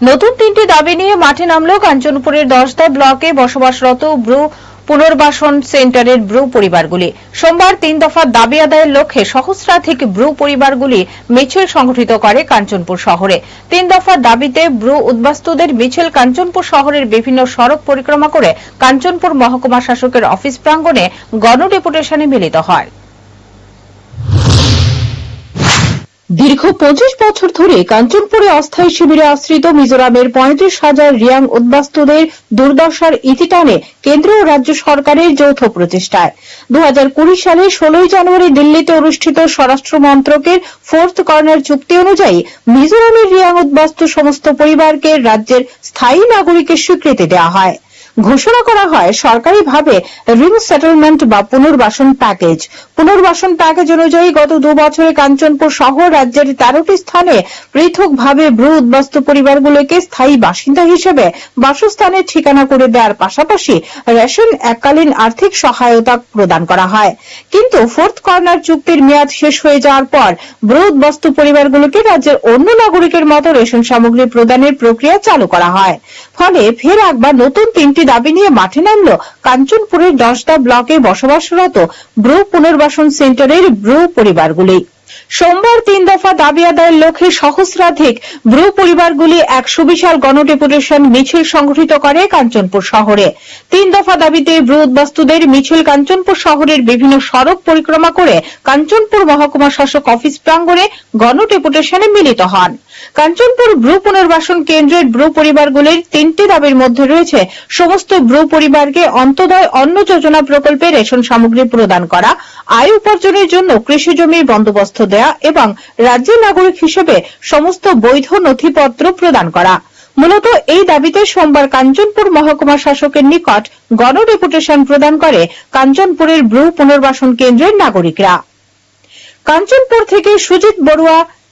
নতুন তিনটি দাবি নিয়ে মাঠে নামলো কাঞ্চনপুরের দশদা ব্লকে বসবাসরত ব্রু পুনর্বাসন সেন্টারের ব্রু পরিবারগুলি। সোমবার তিন দফা দাবি আদায়ের লক্ষ্যে সহস্রাধিক ব্রু পরিবারগুলি মিছিল সংগঠিত করে কাঞ্চনপুর শহরে। তিন দফা দাবিতে ব্রু উদ্বাস্তুদের মিছিল কাঞ্চনপুর শহরের বিভিন্ন সড়ক পরিক্রমা করে কাঞ্চনপুর মহকুমা শাসকের অফিস প্রাঙ্গণে গণডেপুটেশনে মিলিত হয়। দীর্ঘ পঁচিশ বছর ধরে কাঞ্চনপুরে অস্থায়ী শিবিরে আশ্রিত মিজোরামের পঁয়ত্রিশ হাজার রিয়াং উদ্বাস্তুদের দুর্দশার ইতি টানে কেন্দ্র ও রাজ্য সরকারের যৌথ প্রচেষ্টায়। দু হাজার কুড়ি সালে ষোলোই জানুয়ারি দিল্লিতে অনুষ্ঠিত স্বরাষ্ট্র মন্ত্রকের ফোর্থ কর্নার চুক্তি অনুযায়ী মিজোরামের রিয়াং উদ্বাস্তু সমস্ত পরিবারকে রাজ্যের স্থায়ী নাগরিকের স্বীকৃতি দেওয়া হয়। ঘোষণা করা হয় সরকারিভাবে রিং সেটেলমেন্ট বা পুনর্বাসন প্যাকেজ পুনর্বাসন প্যাকেজ অনুযায়ী গত দু বছরে কাঞ্চনপুর সহ রাজ্যের তেরোটি স্থানে পৃথকভাবে ব্রু উদ্বাস্তু পরিবারগুলোকে স্থায়ী বাসিন্দা হিসেবে বাসস্থানের ঠিকানা করে দেওয়ার পাশাপাশি রেশন এককালীন আর্থিক সহায়তা প্রদান করা হয়। কিন্তু ফোর্থ কর্নার চুক্তির মেয়াদ শেষ হয়ে যাওয়ার পর ব্রু উদ্বাস্তু পরিবারগুলোকে রাজ্যের অন্য নাগরিকের মতো রেশন সামগ্রী প্রদানের প্রক্রিয়া চালু করা হয়। ফলে ফের একবার নতুন তিনটি দাবি নিয়ে মাঠে নামল কাঞ্চনপুরের দশদা ব্লকে বসবাসরত ব্রু পুনর্বাসন সেন্টারের ব্রু পরিবারগুলি। সোমবার তিন দফা দাবি আদায়ের লক্ষ্যে সহস্রাধিক ব্রু পরিবারগুলি এক সুবিশাল গণডেপুটেশন মিছিল সংগঠিত করে কাঞ্চনপুর শহরে। তিন দফা দাবিতে ব্রু উদ্বাস্তুদের মিছিল কাঞ্চনপুর শহরের বিভিন্ন সড়ক পরিক্রমা করে কাঞ্চনপুর মহকুমা শাসক অফিস প্রাঙ্গণে গণডেপুটেশনে মিলিত হন। কাঞ্চনপুর ব্রু পুনর্বাসন কেন্দ্রের ব্রু পরিবারগুলির তিনটি দাবির মধ্যে রয়েছে, সমস্ত ব্রু পরিবারকে অন্তদয় অন্ন যোজনা প্রকল্পে রেশন সামগ্রী প্রদান করা, আয় উপার্জনের জন্য কৃষি জমির বন্দোবস্ত দেয়া এবং রাজ্যের নাগরিক হিসেবে সমস্ত বৈধ নথিপত্র প্রদান করা। মূলত এই দাবিতে সোমবার কাঞ্চনপুর মহকুমা শাসকের নিকট গণ গণডেপুটেশন প্রদান করে কাঞ্চনপুরের ব্রু পুনর্বাসন কেন্দ্রের নাগরিকরা। কাঞ্চনপুর থেকে সুজিত বড়ুয়া